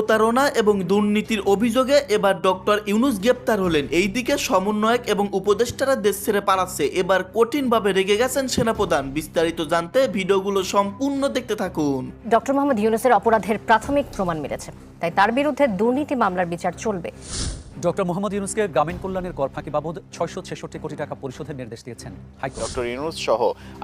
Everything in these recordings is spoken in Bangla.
প্রতারণা এবং দুর্নীতির অভিযোগে এবার ডক্টর ইউনুস গ্রেপ্তার হলেন। এইদিকে সমন্বয়ক এবং উপদেষ্টারা দেশ ছেড়ে পালাচ্ছে। এবার কঠিনভাবে রেগে গেছেন সেনাপ্রধান। বিস্তারিত জানতে ভিডিওগুলো সম্পূর্ণ দেখতে থাকুন। ডক্টর মোহাম্মদ ইউনুসের অপরাধের প্রাথমিক প্রমাণ মিলেছে। তাই তার বিরুদ্ধে দুর্নীতি মামলার বিচার চলবে। ডক্টর মোহাম্মদ ইউনুসকে গ্রামীণ কল্যাণের কর ফাঁকি বাবদ ছয়শো ছেষট্টি কোটি টাকা পরিশোধের নির্দেশ দিয়েছেন ডক্টর ইউনুস সহ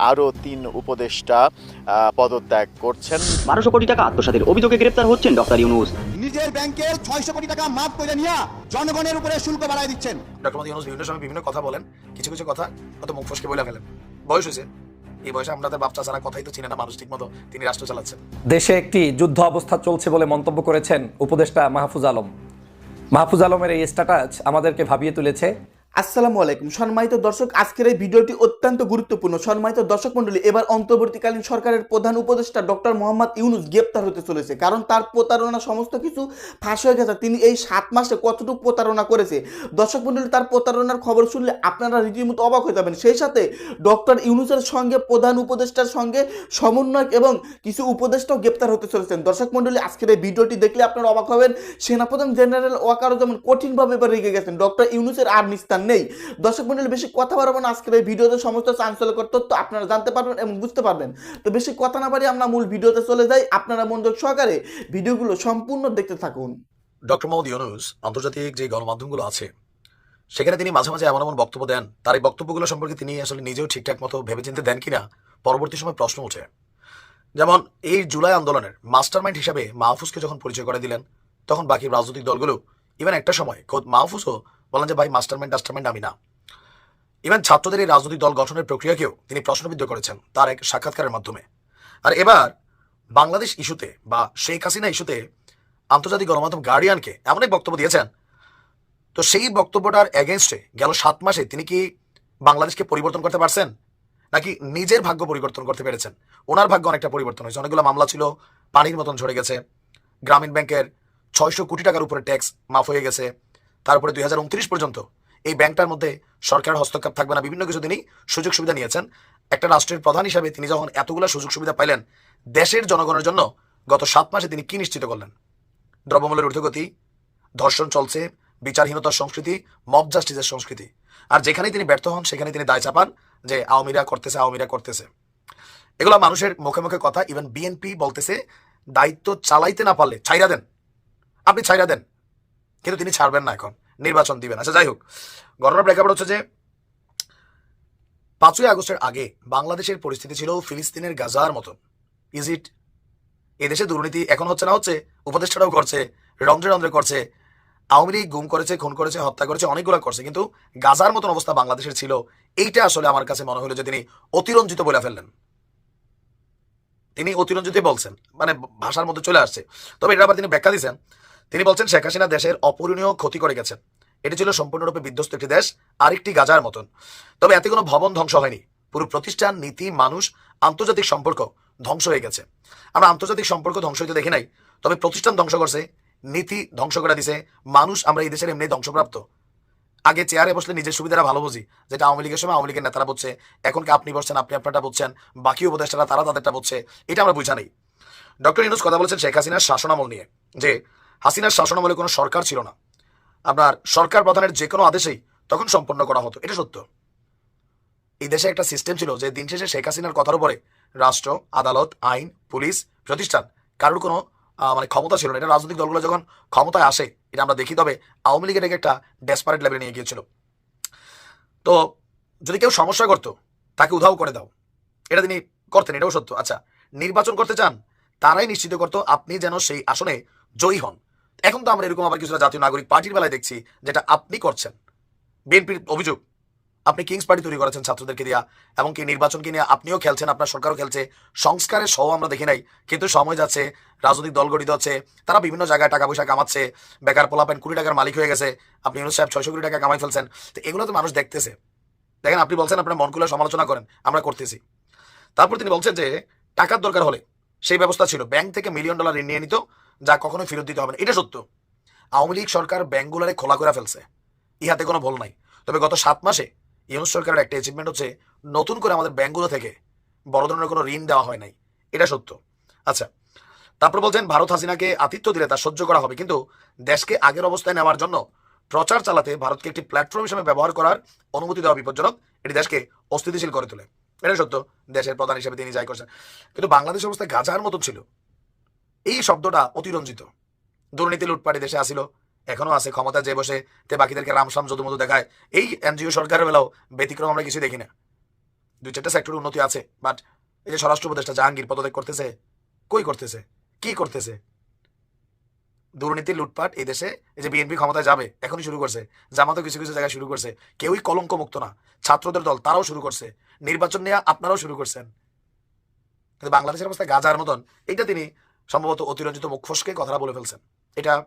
আরও তিন উপদেষ্টা আহ, পদত্যাগ করছেন। বারোশো কোটি টাকা আত্মসাতের অভিযোগে গ্রেপ্তার হচ্ছেন ডক্টর ইউনুস। নিজের ব্যাংকের ছয়শো কোটি টাকা মাফ করে নিয়ে জনগণের উপরে শুল্ক বাড়ায় দিচ্ছেন। ডক্টর মোদী ইউনুস বিভিন্ন সময় বিভিন্ন কথা বলেন কিছু কিছু কথা হয়তো মুখ ফসকে বলে ফেলেন। বয়স হয়েছে। এই বয়সে আমাদের বাচ্চা ছাড়া কথাই তো চিনে না মানুষ ঠিক মতো তিনি রাষ্ট্র চালাচ্ছেন। দেশে একটি যুদ্ধ অবস্থা চলছে বলে মন্তব্য করেছেন উপদেষ্টা মাহফুজ আলম। মাহফুজ আলমের এই স্ট্যাটাস আমাদেরকে ভাবিয়ে তুলেছে। আসসালামু আলাইকুম। সম্মানিত দর্শক, আজকের এই ভিডিওটি অত্যন্ত গুরুত্বপূর্ণ। সম্মানিত দর্শক মণ্ডলী, এবার অন্তর্বর্তীকালীন সরকারের প্রধান উপদেষ্টা ডক্টর মোহাম্মদ ইউনুস গ্রেপ্তার হতে চলেছে। কারণ তার প্রতারণা সমস্ত কিছু ফাঁস হয়ে গেছে। তিনি এই সাত মাসে কতটুকু প্রতারণা করেছে? দর্শক মণ্ডলী, তার প্রতারণার খবর শুনলে আপনারা রীতিমতো অবাক হয়ে যাবেন। সেই সাথে ডক্টর ইউনুসের সঙ্গে, প্রধান উপদেষ্টার সঙ্গে সমন্বয়ক এবং কিছু উপদেষ্টাও গ্রেপ্তার হতে চলেছেন। দর্শক মণ্ডলী, আজকের এই ভিডিওটি দেখলে আপনারা অবাক হবেন। সেনাপ্রধান জেনারেল ওয়াকারও যেমন কঠিনভাবে এবার রেগে গেছেন। ডক্টর ইউনুসের আর নিস্তার নেই। দর্শক মন্ডলী, বেশি কথা বাড়াবো না। আজকের এই ভিডিওতে সমস্ত চাঞ্চল্যকর তথ্য আপনারা জানতে পারবেন এবং বুঝতে পারবেন। তো বেশি কথা না বাড়িয়ে আমরা মূল ভিডিওতে চলে যাই। আপনারা মনোযোগ সহকারে ভিডিওগুলো সম্পূর্ণ দেখতে থাকুন। ডক্টর মোহাম্মদ ইউনুস, আন্তর্জাতিক যে গণমাধ্যমগুলো আছে, সেখানে তিনি মাঝে মাঝে এমন এমন বক্তব্য দেন। তার এই বক্তব্যগুলো সম্পর্কে তিনি আসলে নিজেও ঠিকঠাক মতো ভেবেচিন্তে দেন কিনা, পরবর্তী সময় প্রশ্ন ওঠে। যেমন, এই জুলাই আন্দোলনের মাস্টারমাইন্ড হিসাবে মাহফুজকে যখন পরিচয় করে দিলেন, তখন বাকি রাজনৈতিক দলগুলো ইভেন একটা সময়, খোদ মাহফুজও বলেন যে, ভাই মাস্টারমাইন্ড টাস্টারমাইন্ড আমি না। ইভেন ছাত্রদের এই রাজনৈতিক দল গঠনের প্রক্রিয়াকেও তিনি প্রশ্নবিদ্ধ করেছেন তার এক সাক্ষাৎকারের মাধ্যমে। আর এবার বাংলাদেশ ইস্যুতে বা শেখ হাসিনা ইস্যুতে আন্তর্জাতিক গণমাধ্যম গার্ডিয়ানকে এমন এক বক্তব্য দিয়েছেন। তো সেই বক্তব্যটার এগেনস্টে গেল সাত মাসে তিনি কি বাংলাদেশকে পরিবর্তন করতে পারছেন? নাকি নিজের ভাগ্য পরিবর্তন করতে পেরেছেন? ওনার ভাগ্য অনেকটা পরিবর্তন হয়েছে। অনেকগুলো মামলা ছিল, পানির মতন ঝরে গেছে। গ্রামীণ ব্যাংকের ছয়শো কোটি টাকার উপরে ট্যাক্স মাফ হয়ে গেছে। তারপরে দুই হাজার উনত্রিশ পর্যন্ত এই ব্যাংকটার মধ্যে সরকার হস্তক্ষেপ থাকবে না। বিভিন্ন কিছু তিনি সুযোগ সুবিধা নিয়েছেন। একটা রাষ্ট্রের প্রধান হিসাবে তিনি যখন এতগুলো সুযোগ সুবিধা পাইলেন, দেশের জনগণের জন্য গত সাত মাসে তিনি কি নিশ্চিত করলেন? দ্রব্যমূল্যের ঊর্ধ্বগতি, ধর্ষণ চলছে, বিচারহীনতার সংস্কৃতি মব জাস্টিসের সংস্কৃতি। আর যেখানেই তিনি ব্যর্থ হন সেখানে তিনি দায় চাপান যে আওয়ামীরা করতেছে আওয়ামীরা করতেছে। এগুলো মানুষের মুখে মুখে কথা। ইভেন বিএনপি বলতেছে, দায়িত্ব চালাইতে না পারলে ছাইরা দেন। আপনি ছাইরা দেন। কিন্তু তিনি ছাড়বেন না এখন। নির্বাচন দিবেন। আচ্ছা যাই হোক। ঘটনার প্রেক্ষাপট হচ্ছে যে, পাঁচই আগস্টের আগে বাংলাদেশের পরিস্থিতি ছিল ফিলিস্তিনের গাজার মতন ইজ ইট এদেশে দুর্নীতি এখন হচ্ছে না, হচ্ছে উপদেষ্টারাও করছে, রন্ধ্রে রন্ধ্রে করছে, আওয়ামী লীগ গুম করেছে, খুন করেছে, হত্যা করেছে, অনেকগুলো করছে। কিন্তু গাজার মতন অবস্থা বাংলাদেশের ছিল, এইটা আসলে আমার কাছে মনে হলো যে তিনি অতিরঞ্জিত বলে ফেললেন। তিনি অতিরঞ্জিতই বলছেন মানে ভাষার মধ্যে চলে আসছে। তবে এটা আবার তিনি ব্যাখ্যা দিয়েছেন তিনি বলছেন শেখ হাসিনা দেশের অপূরণীয় ক্ষতি করে গেছেন। এটি ছিল সম্পূর্ণরূপে বিধ্বস্ত একটি দেশ, আরেকটি গাজার মতন। তবে এতে কোনো ভবন ধ্বংস হয়নি। পুরো প্রতিষ্ঠান, নীতি, মানুষ, আন্তর্জাতিক সম্পর্ক ধ্বংস হয়ে গেছে। আমরা আন্তর্জাতিক সম্পর্ক ধ্বংস হইতে দেখি নাই, তবে প্রতিষ্ঠান ধ্বংস করছে, নীতি ধ্বংস করে দিছে, মানুষ আমরা এই দেশের এমনি ধ্বংসপ্রাপ্ত। আগে চেয়ারে বসলে নিজের সুবিধাটা ভালো বুঝি, যেটা আওয়ামী লীগের সময় আওয়ামী লীগের নেতারা বলছে এখন কি আপনি বসছেন, আপনি আপনারটা বলছেন বাকি উপদেষ্টারা তারা তাদেরটা বলছে এটা আমরা বুঝা নেই। ডক্টর ইনুস কথা বলেছেন শেখ হাসিনার শাসনামল নিয়ে, যে হাসিনার শাসনামলে কোনো সরকার ছিল না। আপনার সরকার প্রধানের যে কোনো আদেশেই তখন সম্পন্ন করা হতো, এটা সত্য। এই দেশে একটা সিস্টেম ছিল যে দিন শেষে শেখ হাসিনার কথার উপরে রাষ্ট্র, আদালত, আইন, পুলিশ, প্রতিষ্ঠান কারোর কোনো মানে ক্ষমতা ছিল না। এটা রাজনৈতিক দলগুলো যখন ক্ষমতায় আসে, এটা আমরা দেখি, তবে আওয়ামী লীগের একটা ডেসপারেট লেভেলে নিয়ে গিয়েছিল। তো যদি কেউ সমস্যা করতো, তাকে উধাও করে দাও। এটা তিনি করতেন, এটাও সত্য। আচ্ছা নির্বাচন করতে চান, তারাই নিশ্চিত করতো আপনি যেন সেই আসনে জয়ী হন। এখন তো আমরা এরকম আবার কিছুটা জাতীয় নাগরিক পার্টির বেলায় দেখছি, যেটা আপনি করছেন। বিএনপির অভিযোগ, আপনি কিংস পার্টি তৈরি করেছেন ছাত্রদেরকে দিয়া কি নির্বাচনকে নিয়ে আপনিও খেলছেন, আপনার সরকারও খেলছে। সংস্কারের সহ আমরা দেখি নাই, কিন্তু সময় যাচ্ছে, রাজনৈতিক দল গঠিত হচ্ছে, তারা বিভিন্ন জায়গায় টাকা পয়সা কামাচ্ছে, বেকার পোলাপেন কুড়ি টাকার মালিক হয়ে গেছে, আপনি ইউনুস সাহেব ছয়শো কোটি টাকা কামাই ফেলছেন। তো এগুলো তো মানুষ দেখতেছে। দেখেন, আপনি বলছেন আপনার মন খুলে সমালোচনা করেন, আমরা করতেছি। তারপর তিনি বলছেন যে, টাকার দরকার হলে সেই ব্যবস্থা ছিল। ব্যাংক থেকে মিলিয়ন ডলার ঋণ নিয়ে নিত যা কখনোই ফেরত দিতে হবে না। এটা সত্য। আওয়ামী লীগ সরকার ব্যাংকগুলারে খোলা করে ফেলছে। ইহাতে কোনো ভুল নাই। তবে গত সাত মাসে ইউনুস সরকারের একটা অ্যাচিভমেন্ট হচ্ছে নতুন করে আমাদের ব্যাংকগুলো থেকে বড় ধরনের কোনো ঋণ দেওয়া হয় নাই। এটা সত্য। আচ্ছা তারপর বলছেন, ভারত হাসিনাকে আতিথ্য দিলে তা সহ্য করা হবে। কিন্তু দেশকে আগের অবস্থায় নেওয়ার জন্য প্রচার চালাতে ভারতকে একটি প্ল্যাটফর্ম হিসেবে ব্যবহার করার অনুমতি দেওয়া বিপজ্জনক। এটি দেশকে অস্থিতিশীল করে তোলে। এটা সত্য। দেশের প্রধান হিসেবে তিনি যাই করছেন। কিন্তু বাংলাদেশ অবস্থায় গাজার মতন ছিল। এই শব্দটা অতিরঞ্জিত। দুর্নীতি লুটপাটি দেশে আসিল, এখনও আছে ক্ষমতা যে বসে তে বাকিদেরকে রামসাম যদু মধু দেখায়। এই এনজিও সরকারের বেলাও ব্যতিক্রম আমরা কিছু দেখি না দুই চারটা সেক্টরের উন্নতি আছে বাট এই যে স্বরাষ্ট্র উপদেষ্টা জাহাঙ্গীর পদত্যাগ করতেছে, কই করতেছে? কি করতেছে? দুর্নীতি, লুটপাট এই দেশে, এই যে বিএনপি ক্ষমতায় যাবে, এখনই শুরু করছে। জামাতও কিছু কিছু জায়গায় শুরু করছে। কেউই কলঙ্ক মুক্ত না। ছাত্রদের দল, তারাও শুরু করছে। নির্বাচন নিয়ে আপনারাও শুরু করছেন। কিন্তু বাংলাদেশের অবস্থা গাজার মতন এটা তিনি সম্ভবত অতিরঞ্জিত মুখোশকে কথাটা বলে ফেলছেন। এটা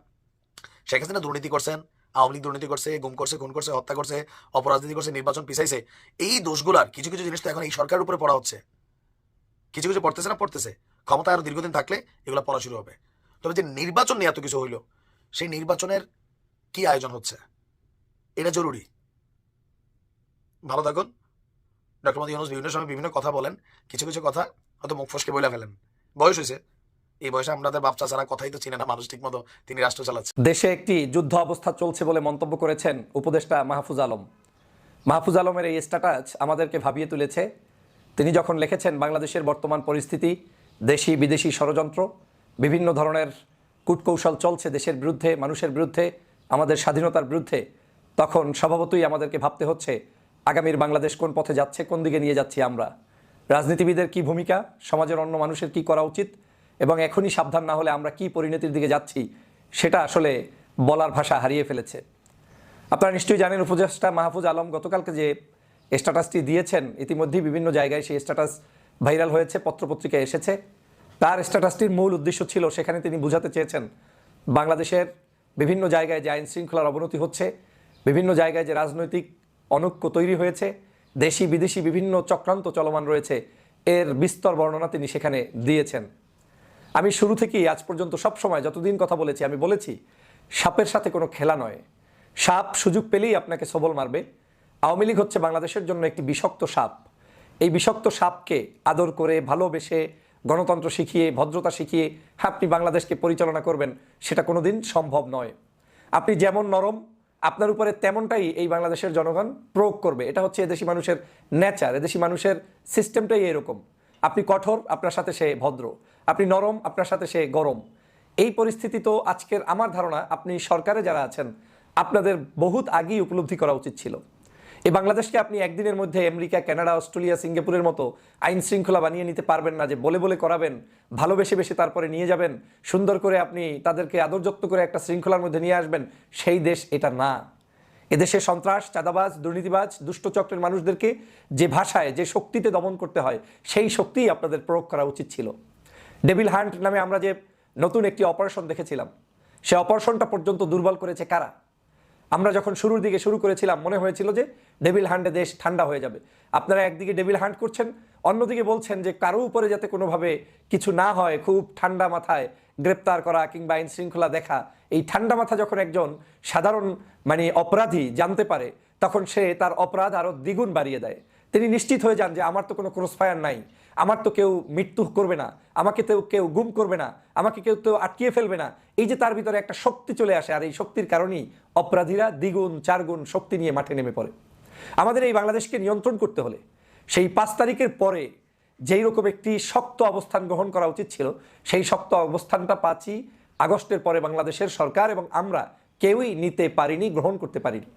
শেখ হাসিনা দুর্নীতি করছেন, আওয়ামী লীগ দুর্নীতি করছে, গুম করছে, খুন করছে, হত্যা করছে, অপরাজনীতি করছে, নির্বাচন পিছাইছে। এই দোষগুলার কিছু কিছু জিনিস তো এখন এই সরকারের উপরে পড়া হচ্ছে। কিছু কিছু পড়তেছে না, পড়তেছে। ক্ষমতা আরও দীর্ঘদিন থাকলে এগুলো পড়া শুরু হবে। তবে যে নির্বাচন নিয়ে এত কিছু হইল, সেই নির্বাচনের কি আয়োজন হচ্ছে? এটা জরুরি। ভালো থাকুন। ডক্টর মোদী ইউনুস বিভিন্ন সময় বিভিন্ন কথা বলেন, কিছু কিছু কথা হয়তো মুখ ফসকে বলে ফেলেন। বয়স হয়েছে এই বয়সে আমাদের বাপচা ছাড়া কথাই তো চিনে না মানুষ ঠিক মতো তিনি রাষ্ট্র চালাচ্ছে। দেশে একটি যুদ্ধ অবস্থা চলছে বলে মন্তব্য করেছেন উপদেষ্টা মাহফুজ আলম। মাহফুজ আলমের এই স্ট্যাটাস আমাদেরকে ভাবিয়ে তুলেছে। তিনি যখন লিখেছেন বাংলাদেশের বর্তমান পরিস্থিতি, দেশি বিদেশি ষড়যন্ত্র, বিভিন্ন ধরনের কূটকৌশল চলছে দেশের বিরুদ্ধে, মানুষের বিরুদ্ধে, আমাদের স্বাধীনতার বিরুদ্ধে, তখন স্বভাবতই আমাদেরকে ভাবতে হচ্ছে, আগামীর বাংলাদেশ কোন পথে যাচ্ছে, কোন দিকে নিয়ে যাচ্ছি আমরা? রাজনীতিবিদের কি ভূমিকা? সমাজের অন্য মানুষের কি করা উচিত? এবং এখনই সাবধান না হলে আমরা কি পরিণতির দিকে যাচ্ছি, সেটা আসলে বলার ভাষা হারিয়ে ফেলেছে। আপনারা নিশ্চয়ই জানেন, উপদেষ্টা মাহফুজ আলম গতকালকে যে স্ট্যাটাসটি দিয়েছেন, ইতিমধ্যেই বিভিন্ন জায়গায় সেই স্ট্যাটাস ভাইরাল হয়েছে, পত্রপত্রিকায় এসেছে। তার স্ট্যাটাসটির মূল উদ্দেশ্য ছিল, সেখানে তিনি বুঝাতে চেয়েছেন, বাংলাদেশের বিভিন্ন জায়গায় যে আইন শৃঙ্খলার অবনতি হচ্ছে, বিভিন্ন জায়গায় যে রাজনৈতিক অনৈক্য তৈরি হয়েছে দেশি বিদেশি বিভিন্ন চক্রান্ত চলমান রয়েছে, এর বিস্তর বর্ণনা তিনি সেখানে দিয়েছেন। আমি শুরু থেকেই আজ পর্যন্ত সব সময় যতদিন কথা বলেছি, আমি বলেছি, সাপের সাথে কোনো খেলা নয়। সাপ সুযোগ পেলেই আপনাকে সবল মারবে। আওয়ামী লীগ হচ্ছে বাংলাদেশের জন্য একটি বিষাক্ত সাপ। এই বিষাক্ত সাপকে আদর করে, ভালোবেসে, গণতন্ত্র শিখিয়ে, ভদ্রতা শিখিয়ে আপনি বাংলাদেশকে পরিচালনা করবেন, সেটা কোনোদিন সম্ভব নয়। আপনি যেমন নরম, আপনার উপরে তেমনটাই এই বাংলাদেশের জনগণ প্রয়োগ করবে। এটা হচ্ছে এদেশি মানুষের নেচার এদেশি মানুষের সিস্টেমটাই এরকম। আপনি কঠোর, আপনার সাথে সে ভদ্র। আপনি নরম, আপনার সাথে সে গরম। এই পরিস্থিতি তো আজকের আমার ধারণা, আপনি সরকারে যারা আছেন, আপনাদের বহুত আগেই উপলব্ধি করা উচিত ছিল। এই বাংলাদেশকে আপনি একদিনের মধ্যে আমেরিকা, কানাডা, অস্ট্রেলিয়া, সিঙ্গাপুরের মতো আইন শৃঙ্খলা বানিয়ে নিতে পারবেন না যে বলে বলে করাবেন, ভালোবেসে বেশি তারপরে নিয়ে যাবেন, সুন্দর করে আপনি তাদেরকে আদর করে একটা শৃঙ্খলার মধ্যে নিয়ে আসবেন, সেই দেশ এটা না। এদেশে সন্ত্রাস, চাঁদাবাজ, দুর্নীতিবাজ দুষ্টচক্রের মানুষদেরকে যে ভাষায়, যে শক্তিতে দমন করতে হয়, সেই শক্তিই আপনাদের প্রয়োগ করা উচিত ছিল। ডেভিল হান্ট নামে আমরা যে নতুন একটি অপারেশন দেখেছিলাম, সে অপারেশনটা পর্যন্ত দুর্বল করেছে কারা? আমরা যখন শুরুর দিকে শুরু করেছিলাম, মনে হয়েছিল যে ডেভিল হান্টে দেশ ঠান্ডা হয়ে যাবে। আপনারা একদিকে ডেভিল হান্ট করছেন, অন্যদিকে বলছেন যে কারও উপরে যাতে কোনোভাবে কিছু না হয়, খুব ঠান্ডা মাথায় গ্রেপ্তার করা কিংবা আইন শৃঙ্খলা দেখা, এই ঠান্ডা মাথা যখন একজন সাধারণ মানে অপরাধী জানতে পারে, তখন সে তার অপরাধ আরও দ্বিগুণ বাড়িয়ে দেয়। তিনি নিশ্চিত হয়ে যান যে আমার তো কোনো ক্রসফায়ার নাই। আমার তো কেউ মৃত্যু করবে না, আমাকে তো কেউ গুম করবে না, আমাকে কেউ তো আটকিয়ে ফেলবে না। এই যে তার ভিতরে একটা শক্তি চলে আসে, আর এই শক্তির কারণেই অপরাধীরা দ্বিগুণ, চারগুণ শক্তি নিয়ে মাঠে নেমে পড়ে। আমাদের এই বাংলাদেশকে নিয়ন্ত্রণ করতে হলে সেই পাঁচ তারিখের পরে যেই রকম একটি শক্ত অবস্থান গ্রহণ করা উচিত ছিল, সেই শক্ত অবস্থানটা পাচ্ছি আগস্টের পরে বাংলাদেশের সরকার এবং আমরা কেউই নিতে পারিনি, গ্রহণ করতে পারিনি।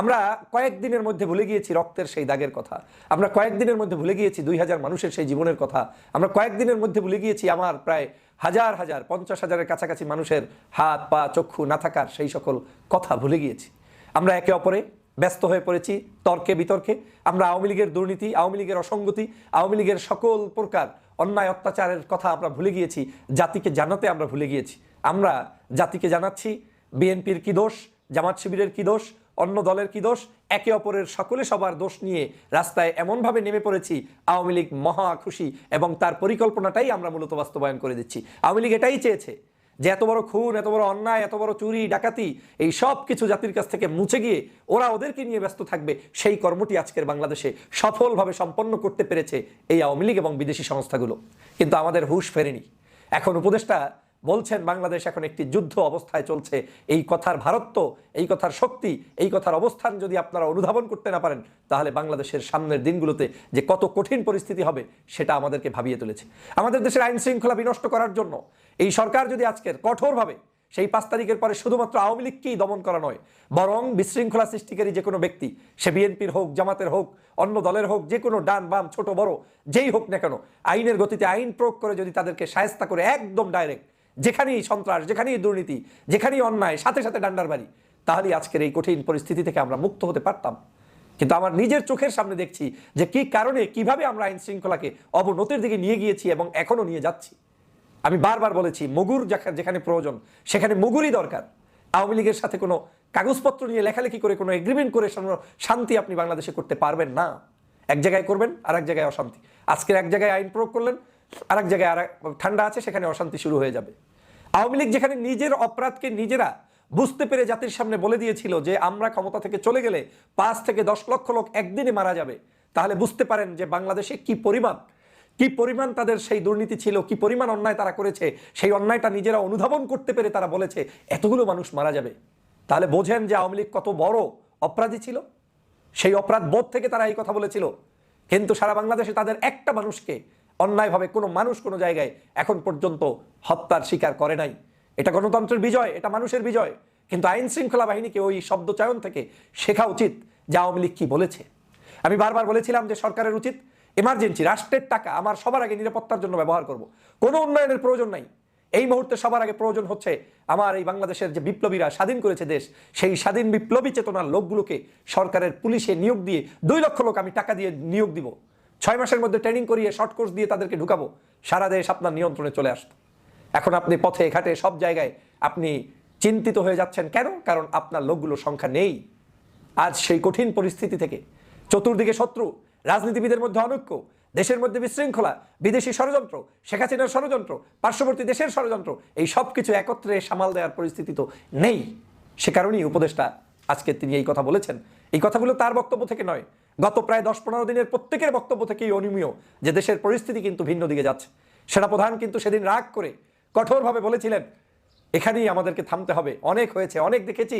আমরা কয়েকদিনের মধ্যে ভুলে গিয়েছি রক্তের সেই দাগের কথা। আমরা কয়েকদিনের মধ্যে ভুলে গিয়েছি দুই হাজার মানুষের সেই জীবনের কথা। আমরা কয়েকদিনের মধ্যে ভুলে গিয়েছি আমার প্রায় হাজার হাজার, পঞ্চাশ হাজারের কাছাকাছি মানুষের হাত, পা, চক্ষু না থাকার সেই সকল কথা ভুলে গিয়েছি। আমরা একে অপরে ব্যস্ত হয়ে পড়েছি তর্কে বিতর্কে। আমরা আওয়ামী লীগের দুর্নীতি, আওয়ামী লীগের অসঙ্গতি, আওয়ামী লীগের সকল প্রকার অন্যায়, অত্যাচারের কথা আমরা ভুলে গিয়েছি, জাতিকে জানাতে আমরা ভুলে গিয়েছি। আমরা জাতিকে জানাচ্ছি, বিএনপির কি দোষ, জামাত শিবিরের কি দোষ অন্য দলের কি দোষ? একে অপরের সকলে সবার দোষ নিয়ে রাস্তায় এমনভাবে নেমে পড়েছি, আওয়ামী লীগ মহা খুশি এবং তার পরিকল্পনাটাই আমরা মূলত বাস্তবায়ন করে দিচ্ছি। আওয়ামী লীগ এটাই চেয়েছে যে এত বড় খুন, এত বড় অন্যায়, এত বড় চুরি, ডাকাতি, এই সব কিছু জাতির কাছ থেকে মুছে গিয়ে ওরা ওদেরকে নিয়ে ব্যস্ত থাকবে। সেই কর্মটি আজকের বাংলাদেশে সফলভাবে সম্পন্ন করতে পেরেছে এই আওয়ামী লীগ এবং বিদেশি সংস্থাগুলো। কিন্তু আমাদের হুশ ফেরেনি। এখন উপদেষ্টা বলছেন, বাংলাদেশ এখন একটি যুদ্ধ অবস্থায় চলছে। এই কথার ভারত্ব এই কথার শক্তি, এই কথার অবস্থান যদি আপনারা অনুধাবন করতে না পারেন, তাহলে বাংলাদেশের সামনের দিনগুলোতে যে কত কঠিন পরিস্থিতি হবে, সেটা আমাদেরকে ভাবিয়ে তুলেছে। আমাদের দেশের আইন শৃঙ্খলা বিনষ্ট করার জন্য, এই সরকার যদি আজকের কঠোরভাবে, সেই পাঁচ তারিখের পরে শুধুমাত্র আওয়ামী লীগকেই দমন করা নয়, বরং বিশৃঙ্খলা সৃষ্টিকারী যে কোনো ব্যক্তি, সে বিএনপির হোক, জামাতের হোক, অন্য দলের হোক, যে কোনো ডান, বাম, ছোট, বড়, যেই হোক না কেন, আইনের গতিতে আইন প্রয়োগ করে যদি তাদেরকে সায়স্তা করে একদম ডাইরেক্ট যেখানেই সন্ত্রাস, যেখানেই দুর্নীতি, যেখানেই অন্যায়, সাথে সাথে ডান্ডার বাড়ি, তাহলেই আজকের এই কঠিন পরিস্থিতি থেকে আমরা মুক্ত হতে পারতাম। কিন্তু আমার নিজের চোখের সামনে দেখছি যে কি কারণে, কীভাবে আমরা আইন শৃঙ্খলাকে অবনতির দিকে নিয়ে গিয়েছি এবং এখনও নিয়ে যাচ্ছি। আমি বারবার বলেছি, মুগুর যেখা- যেখানে প্রয়োজন, সেখানে মুগুরই দরকার। আওয়ামী লীগের সাথে কোনো কাগজপত্র নিয়ে লেখালেখি করে, কোনো এগ্রিমেন্ট করে শান্তি আপনি বাংলাদেশে করতে পারবেন না। এক জায়গায় করবেন আর এক জায়গায় অশান্তি। আজকের এক জায়গায় আইন প্রয়োগ করলেন আর এক জায়গায় আর ঠান্ডা আছে, সেখানে অশান্তি শুরু হয়ে যাবে। আওয়ামী লীগ যেখানে নিজের অপরাধকে নিজেরা বুঝতে পেরে জাতির সামনে বলে দিয়েছিল যে আমরা ক্ষমতা থেকে চলে গেলে পাঁচ থেকে দশ লক্ষ লোক একদিনে মারা যাবে, তাহলে বুঝতে পারেন যে বাংলাদেশে কি পরিমাণ কি পরিমাণ তাদের সেই দুর্নীতি ছিল, কি পরিমাণ অন্যায় তারা করেছে, সেই অন্যায়টা নিজেরা অনুধাবন করতে পেরে তারা বলেছে, এতগুলো মানুষ মারা যাবে। তাহলে বোঝেন যে আওয়ামী কত বড় অপরাধী ছিল। সেই অপরাধ বোধ থেকে তারা এই কথা বলেছিল। কিন্তু সারা বাংলাদেশে তাদের একটা মানুষকে অন্যায়ভাবে কোনো মানুষ কোনো জায়গায় এখন পর্যন্ত হত্যার শিকার করে নাই। এটা গণতন্ত্রের বিজয়, এটা মানুষের বিজয়। কিন্তু আইন শৃঙ্খলা বাহিনীকে ওই শব্দচয়ন থেকে শেখা উচিত যে আওয়ামী লীগ কি বলেছে। আমি বারবার বলেছিলাম যে সরকারের উচিত এমার্জেন্সি রাষ্ট্রের টাকা আমার সবার আগে নিরাপত্তার জন্য ব্যবহার করব। কোনো উন্নয়নের প্রয়োজন নাই। এই মুহূর্তে সবার আগে প্রয়োজন হচ্ছে আমার এই বাংলাদেশের যে বিপ্লবীরা স্বাধীন করেছে দেশ, সেই স্বাধীন বিপ্লবী চেতনার লোকগুলোকে সরকারের পুলিশে নিয়োগ দিয়ে দুই লক্ষ লোক আমি টাকা দিয়ে নিয়োগ দিব। ছয় মাসের মধ্যে ট্রেনিং করিয়ে শর্ট কোর্স দিয়ে তাদেরকে ঢুকাবো, সারা দেশ আপনার নিয়ন্ত্রণে চলে আসতো এখন আপনি পথে ঘাটে সব জায়গায় আপনি চিন্তিত হয়ে যাচ্ছেন কেন? কারণ আপনার লোকগুলোর সংখ্যা নেই। আজ সেই কঠিন পরিস্থিতি থেকে চতুর্দিকে শত্রু, রাজনীতিবিদের মধ্যে অনৈক্য, দেশের মধ্যে বিশৃঙ্খলা, বিদেশি ষড়যন্ত্র, শেখ হাসিনার ষড়যন্ত্র, পার্শ্ববর্তী দেশের ষড়যন্ত্র, এই সব কিছু একত্রে সামাল দেওয়ার পরিস্থিতি তো নেই। সে কারণেই উপদেষ্টা আজকে তিনি এই কথা বলেছেন। এই কথাগুলো তার বক্তব্য থেকে নয় গত প্রায় দশ পনেরো দিনের প্রত্যেকের বক্তব্য থেকেই অনিমীয় যে দেশের পরিস্থিতি কিন্তু ভিন্ন দিকে যাচ্ছে। সেনাপ্রধান কিন্তু সেদিন রাগ করে কঠোরভাবে বলেছিলেন, এখানেই আমাদেরকে থামতে হবে। অনেক হয়েছে, অনেক দেখেছি।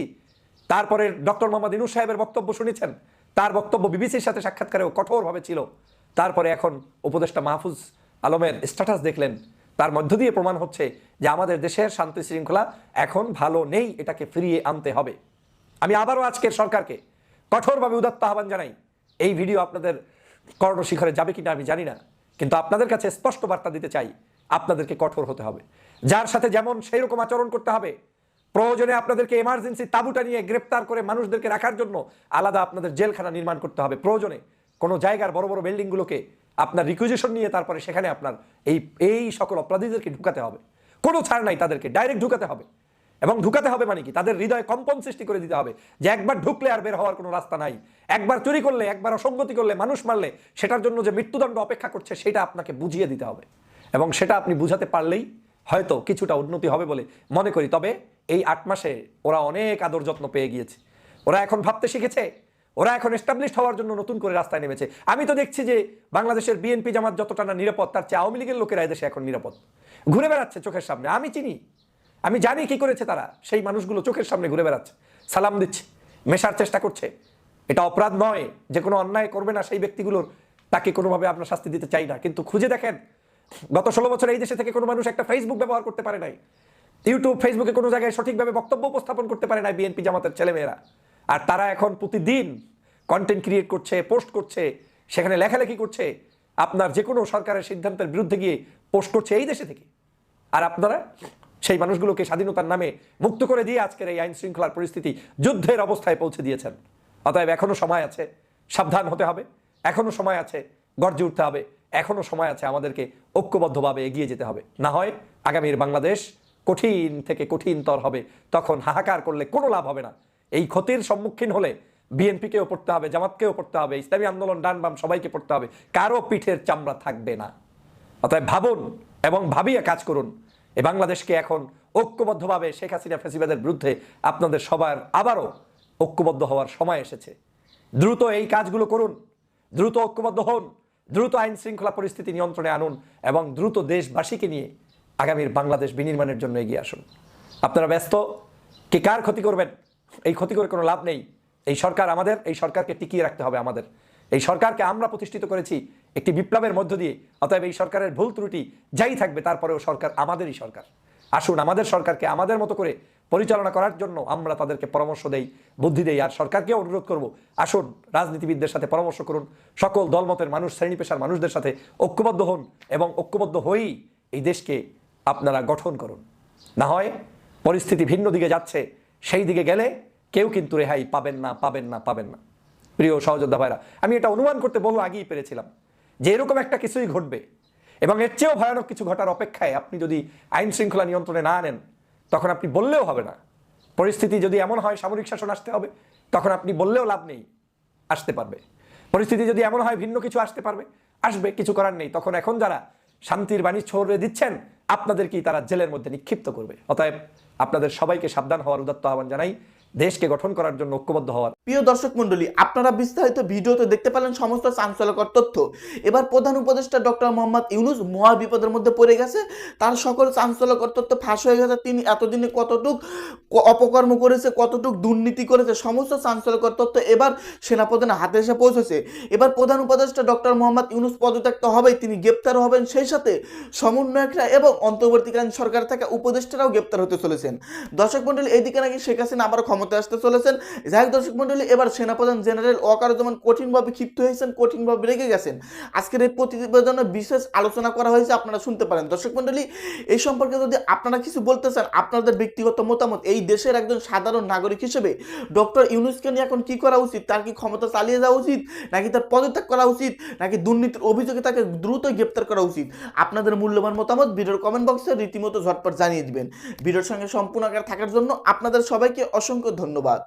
তারপরে ডক্টর মোহাম্মদ ইনুস সাহেবের বক্তব্য শুনেছেন। তার বক্তব্য বিবিসির সাথে সাক্ষাৎকারেও কঠোরভাবে ছিল। তারপরে এখন উপদেষ্টা মাহফুজ আলমের স্ট্যাটাস দেখলেন। তার মধ্য দিয়ে প্রমাণ হচ্ছে যে আমাদের দেশের শান্তি শৃঙ্খলা এখন ভালো নেই, এটাকে ফিরিয়ে আনতে হবে। আমি আবারও আজকের সরকারকে কঠোরভাবে উদাত্ত আহ্বান জানাই। এই ভিডিও আপনাদের কর্ণশিখরে যাবে কিনা আমি জানি না, কিন্তু আপনাদের কাছে স্পষ্ট বার্তা দিতে চাই, আপনাদেরকে কঠোর হতে হবে। যার সাথে যেমন সেই রকম আচরণ করতে হবে, প্রয়োজনে আপনাদেরকে এমার্জেন্সি তাবুটা নিয়ে গ্রেপ্তার করে মানুষদেরকে রাখার জন্য আলাদা আপনাদের জেলখানা নির্মাণ করতে হবে। প্রয়োজনে কোনো জায়গার বড় বড় বিল্ডিংগুলোকে আপনার রিকুইজিশন নিয়ে তারপরে সেখানে আপনার এই এই সকল অপরাধীদেরকে ঢুকাতে হবে। কোনো ছাড় নাই তাদেরকে ডাইরেক্ট ঢুকাতে হবে। এবং ঢুকাতে হবে মানে কি? তাদের হৃদয়ে কম্পন সৃষ্টি করে দিতে হবে যে একবার ঢুকলে আর বের হওয়ার কোনো রাস্তা নাই। একবার চুরি করলে, একবার অসঙ্গতি করলে, মানুষ মারলে, সেটার জন্য যে মৃত্যুদণ্ড অপেক্ষা করছে, সেটা আপনাকে বুঝিয়ে দিতে হবে। এবং সেটা আপনি বুঝাতে পারলেই হয়তো কিছুটা উন্নতি হবে বলে মনে করি। তবে এই আট মাসে ওরা অনেক আদর যত্ন পেয়ে গিয়েছে। ওরা এখন ভাবতে শিখেছে, ওরা এখন এস্টাবলিশড হওয়ার জন্য নতুন করে রাস্তায় নেমেছে। আমি তো দেখছি যে বাংলাদেশের বিএনপি জামাত যতটা না নিরাপদ, তার চেয়ে আওয়ামী লীগের লোকেরা এদেশে এখন নিরাপদ। ঘুরে বেড়াচ্ছে চোখের সামনে। আমি চিনি আমি জানি কি করেছে তারা। সেই মানুষগুলো চোখের সামনে ঘুরে বেড়াচ্ছে, সালাম দিচ্ছে, মেশার চেষ্টা করছে। এটা অপরাধ নয় যে কোনো অন্যায় করবে না সেই ব্যক্তিগুলোর। তাকে কোনোভাবে আপনার শাস্তি দিতে চাই না। কিন্তু খুঁজে দেখেন, গত ষোলো বছর এই দেশে থেকে কোনো মানুষ একটা ফেসবুক ব্যবহার করতে পারে নাই। ইউটিউব ফেসবুকে কোনো জায়গায় সঠিকভাবে বক্তব্য উপস্থাপন করতে পারে না বিএনপি জামাতের ছেলেমেয়েরা। আর তারা এখন প্রতিদিন কন্টেন্ট ক্রিয়েট করছে পোস্ট করছে, সেখানে লেখালেখি করছে। আপনার যে কোনো সরকারের সিদ্ধান্তের বিরুদ্ধে গিয়ে পোস্ট করছে এই দেশে থেকে। আর আপনারা সেই মানুষগুলোকে স্বাধীনতার নামে মুক্ত করে দিয়ে আজকের এই আইন শৃঙ্খলার পরিস্থিতি যুদ্ধের অবস্থায় পৌঁছে দিয়েছেন। অতএব এখনও সময় আছে, সাবধান হতে হবে, এখনও সময় আছে, গর্জে উঠতে হবে, এখনও সময় আছে আমাদেরকে ঐক্যবদ্ধভাবে এগিয়ে যেতে হবে। না হয় আগামীর বাংলাদেশ কঠিন থেকে কঠিনতর হবে, তখন হাহাকার করলে কোনো লাভ হবে না। এই ক্ষতির সম্মুখীন হলে বিএনপিকেও পড়তে হবে, জামাতকেও পড়তে হবে, ইসলামী আন্দোলন ডান বাম সবাইকে পড়তে হবে, কারও পিঠের চামড়া থাকবে না। অতএব ভাবুন এবং ভাবিয়ে কাজ করুন এই বাংলাদেশকে এখন ঐক্যবদ্ধভাবে শেখ হাসিনা ফেসিবাদের বিরুদ্ধে আপনাদের সবার আবারও ঐক্যবদ্ধ হওয়ার সময় এসেছে। দ্রুত এই কাজগুলো করুন, দ্রুত ঐক্যবদ্ধ হন, দ্রুত আইন শৃঙ্খলা পরিস্থিতি নিয়ন্ত্রণে আনুন এবং দ্রুত দেশবাসীকে নিয়ে আগামীর বাংলাদেশ বিনির্মাণের জন্য এগিয়ে আসুন। আপনারা ব্যস্ত? কে কার ক্ষতি করবেন? এই ক্ষতি করে কোনো লাভ নেই। এই সরকার আমাদের, এই সরকারকে টিকিয়ে রাখতে হবে আমাদের। এই সরকারকে আমরা প্রতিষ্ঠিত করেছি একটি বিপ্লবের মধ্য দিয়ে, অতএব এই সরকারের ভুল ত্রুটি যাই থাকবে, তারপরেও সরকার আমাদেরই সরকার। আসুন, আমাদের সরকারকে আমাদের মতো করে পরিচালনা করার জন্য আমরা তাদেরকে পরামর্শ দেই, বুদ্ধি দেই, আর সরকারকেও অনুরোধ করব, আসুন, রাজনীতিবিদদের সাথে পরামর্শ করুন, সকল দলমতের মানুষ শ্রেণি পেশার মানুষদের সাথে ঐক্যবদ্ধ হন এবং ঐক্যবদ্ধ হয়েই এই দেশকে আপনারা গঠন করুন। না হয় পরিস্থিতি ভিন্ন দিকে যাচ্ছে, সেই দিকে গেলে কেউ কিন্তু রেহাই পাবেন না পাবেন না পাবেন না। প্রিয় সহযোদ্ধা ভাইরা, আমি এটা অনুমান করতে বহু আগেই পেরেছিলাম। যে এরকম একটা কিছুই ঘটবে। এবং এর চেয়েও ভয়ানক কিছু ঘটার অপেক্ষায় আপনি যদি আইন শৃঙ্খলা নিয়ন্ত্রণে না আনেন, তখন আপনি বললেও হবে না। পরিস্থিতি যদি এমন হয়, সামরিক শাসন আসতে হবে, তখন আপনি বললেও লাভ নেই, আসতে পারবে। পরিস্থিতি যদি এমন হয়, ভিন্ন কিছু আসতে পারবে, আসবে, কিছু করার নেই, তখন এখন যারা শান্তির বাণী ছড়ে দিচ্ছেন, আপনাদেরকেই তারা জেলের মধ্যে নিক্ষিপ্ত করবে। অতএব আপনাদের সবাইকে সাবধান হওয়ার উদাত্ত আহ্বান জানাই। দেশকে গঠন করার জন্য ঐক্যবদ্ধ হওয়ার। প্রিয় দর্শক মন্ডলী আপনারা বিস্তারিত ভিডিওতে দেখতে পেলেন সমস্ত চাঞ্চল্যকর তথ্য। এবার প্রধান উপদেষ্টা ডক্টর মোহাম্মদ ইউনুস মহা বিপদের মধ্যে পড়ে গেছে। তার সকল চাঞ্চল্যকর তথ্য ফাঁস হয়ে গেছে। তিনি এতদিনে কতটুক অপকর্ম করেছে, কতটুক দুর্নীতি করেছে, সমস্ত চাঞ্চল্যকর তথ্য এবার সেনাপ্রধানের হাতে এসে পৌঁছেছে। এবার প্রধান উপদেষ্টা ডক্টর মোহাম্মদ ইউনুস পদত্যাগ হবেই, তিনি গ্রেপ্তার হবেন সেই সাথে সমন্বয়করা এবং অন্তর্বর্তীকালীন সরকার থাকা উপদেষ্টারাও গ্রেপ্তার হতে চলেছেন। দর্শক মন্ডলী এইদিকে নাকি শেখ হাসিনা আবারও ক্ষমতায় আসতে চলেছেন। যাই দর্শক মন্ডলী এবার সেনাপ্রধান জেনারেল ওয়াকারুজ্জামান কঠিনভাবে ক্ষিপ্ত হয়েছেন, কঠিনভাবে রেগে গেছেন। আজকের এই প্রতিবেদনে বিশেষ আলোচনা করা হয়েছে, আপনারা শুনতে পারেন। দর্শক মন্ডলী এই সম্পর্কে যদি আপনারা কিছু বলতে চান, আপনাদের ব্যক্তিগত মতামত, এই দেশের একজন সাধারণ নাগরিক হিসেবে ডক্টর ইউনুসকে নিয়ে এখন কি করা উচিত? তার কি ক্ষমতা চালিয়ে যাওয়া উচিত? নাকি তার পদত্যাগ করা উচিত? নাকি দুর্নীতির অভিযোগে তাকে দ্রুত গ্রেপ্তার করা উচিত? আপনাদের মূল্যবান মতামত ভিডিওর কমেন্ট বক্সে রীতিমতো ঝটপট জানিয়ে দিবেন। ভিডিওর সঙ্গে সম্পূর্ণ আকার থাকার জন্য আপনাদের সবাইকে অসংখ্য ধন্যবাদ।